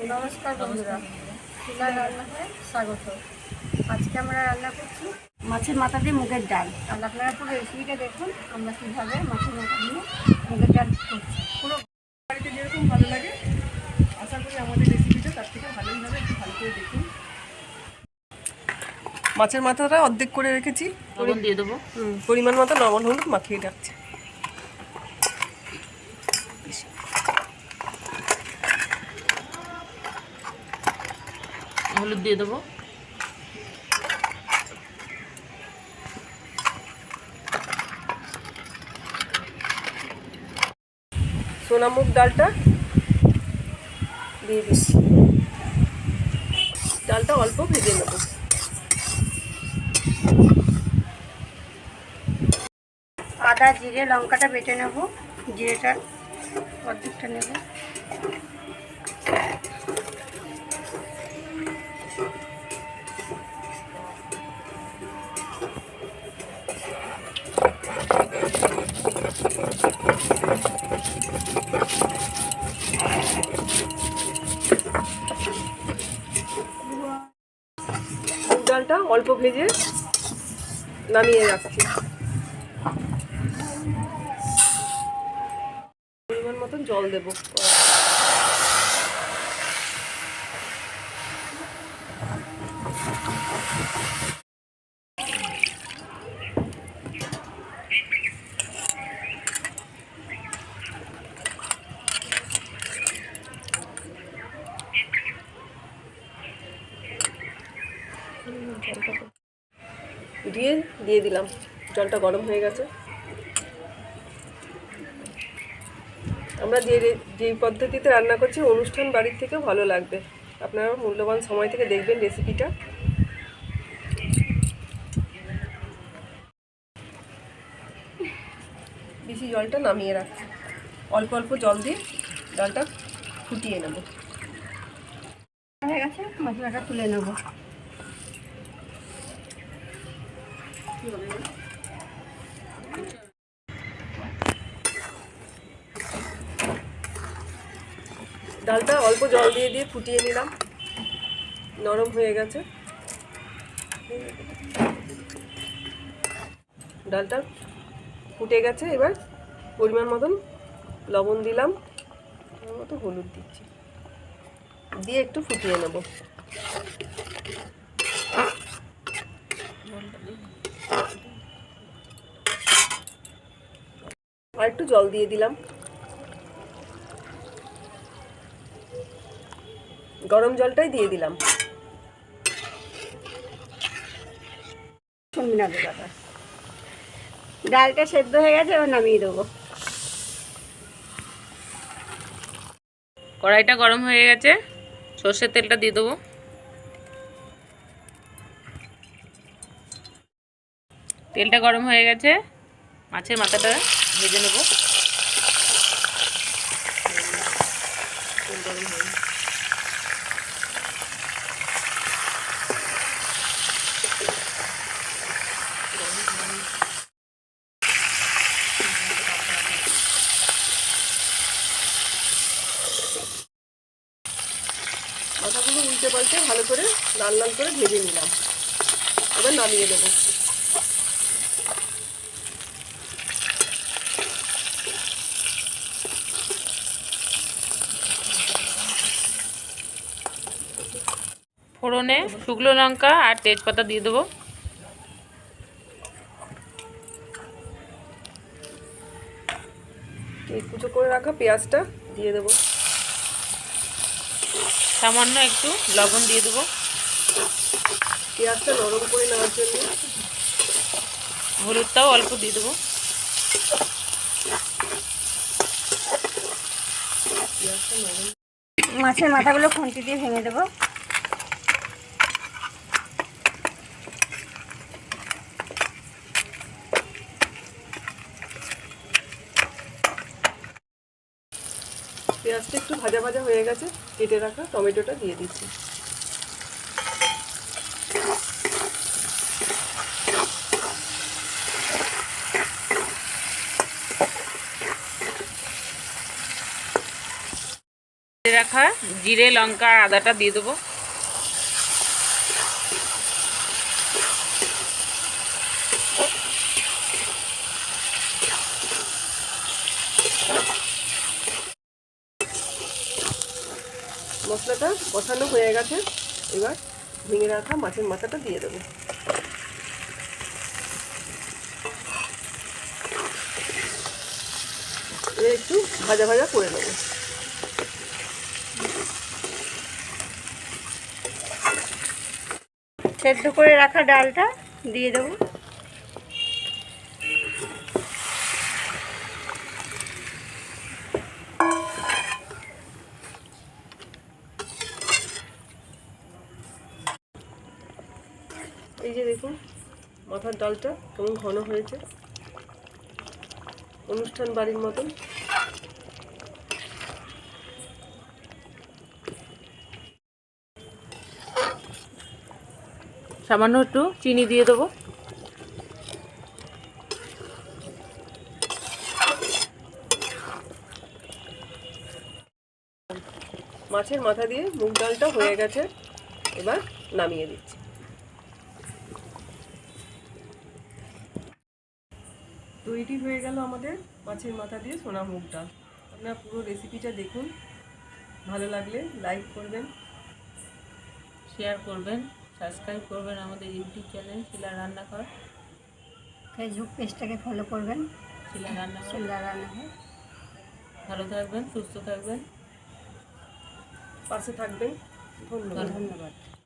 নমস্কার বন্ধুরা। রান্নাঘরে স্বাগত। আজকে আমরা রান্না করছি মাছের মাথা দিয়ে মুগের ডাল। আর আপনারা পুরো রেসিপিটা দেখুন আমরা কীভাবে মাছের মাথা দিয়ে মুগের ডাল করছি। পুরো বাড়িতে যেরকম ভালো লাগে আশা করি আমাদের রেসিপিটা তার থেকে ভালোই হবে একটু ভালো করে দেখুন। মাছের মাথাটা অর্ধেক করে রেখেছি। দিয়ে দেবো। হুম, পরিমাণ মতো লবণ হলুদ মাখিয়ে রাখছি। হলুদ দিয়ে দেবো। সোনা সোনামুগ ডালটা দিয়ে দিচ্ছি। ডালটা অল্প ভেজে নেব। আদা, জিরে, লঙ্কাটা বেটে নেব। জিরেটা অর্ধেকটা নেব। ডালটা অল্প ভেজে নামিয়ে রাখছি। পরিমাণ মতন জল দেবো। দিয়ে দিয়ে দিলাম। জলটা গরম হয়ে গেছে। আমরা যে যেই পদ্ধতিতে রান্না করছি, অনুষ্ঠান বাড়ির থেকেও ভালো লাগবে। আপনারা মূল্যবান সময় থেকে দেখবেন রেসিপিটা। বেশি জলটা নামিয়ে রাখছি অল্প অল্প জল দিয়ে জলটা ফুটিয়ে নেব। হয়ে গেছে, মশলাটা তুলে নেব। ডালটা অল্প জল দিয়ে দিয়ে ফুটিয়ে নিলাম। নরম হয়ে গেছে। ডালটা ফুটে গেছে। এবার পরিমাণ মতন লবণ দিলাম। মতো হলুদ দিচ্ছি। দিয়ে একটু ফুটিয়ে নেব। আর একটু জল দিয়ে দিলাম। গরম জলটাই দিয়ে দিলাম। ডালটা সেদ্ধ হয়ে গেছে এবার নামিয়ে দেবো। কড়াইটা গরম হয়ে গেছে সর্ষের তেলটা দিয়ে দেবো। তেলটা গরম হয়ে গেছে। মাছের মাথাটা ভেজে নেব। মাথাগুলো উল্টে পাল্টে ভালো করে লাল লাল করে ভেজে নিলাম। এবার নামিয়ে দেবো। ফোড়নে শুকনো লঙ্কা আর তেজপাতা দিয়ে দেবো। এই কুচো করে রাখা পেঁয়াজটা দিয়ে দেবো। সামান্য একটু লবণ দিয়ে দেবো। পেঁয়াজটা নরম করে নেওয়ার জন্য হলুদটাও অল্প দিয়ে দেবো। মাছের মাথাগুলো খুন্তি দিয়ে ভেঙে দেবো। পেঁয়াজটা একটু ভাজা ভাজা হয়ে গেছে, কেটে রাখা টমেটোটা দিয়ে দিচ্ছি। রাখা জিরে, লঙ্কা, আদাটা দিয়ে দেবো। মশলাটা কষানো হয়ে গেছে। এবার ভেঙে রাখা মাছের মাথাটা দিয়ে দেবো। একটু ভাজা ভাজা করে নেব। সেদ্ধ করে রাখা ডালটা দিয়ে দেবো। এই যে দেখুন, মাথার ডালটা কেমন ঘন হয়েছে। অনুষ্ঠান বাড়ির মতন। সামান্য একটু চিনি দিয়ে দেবো। মাছের মাথা দিয়ে মুগ ডালটা হয়ে গেছে। এবার নামিয়ে দিচ্ছি। তৈরি হয়ে গেল আমাদের মাছের মাথা দিয়ে সোনা মুগ ডাল আপনারা পুরো রেসিপিটা দেখুন। ভালো লাগলে লাইক করবেন শেয়ার করবেন সাবস্ক্রাইব করবেন আমাদের ইউটিউব চ্যানেল শিলা রান্নাঘর। ফেসবুক পেজটাকে ফলো করবেন। শিলা রান্নাঘর। শিলদা রান্নাঘর। ভালো থাকবেন সুস্থ থাকবেন। পাশে থাকবেন। ধন্যবাদ। ধন্যবাদ।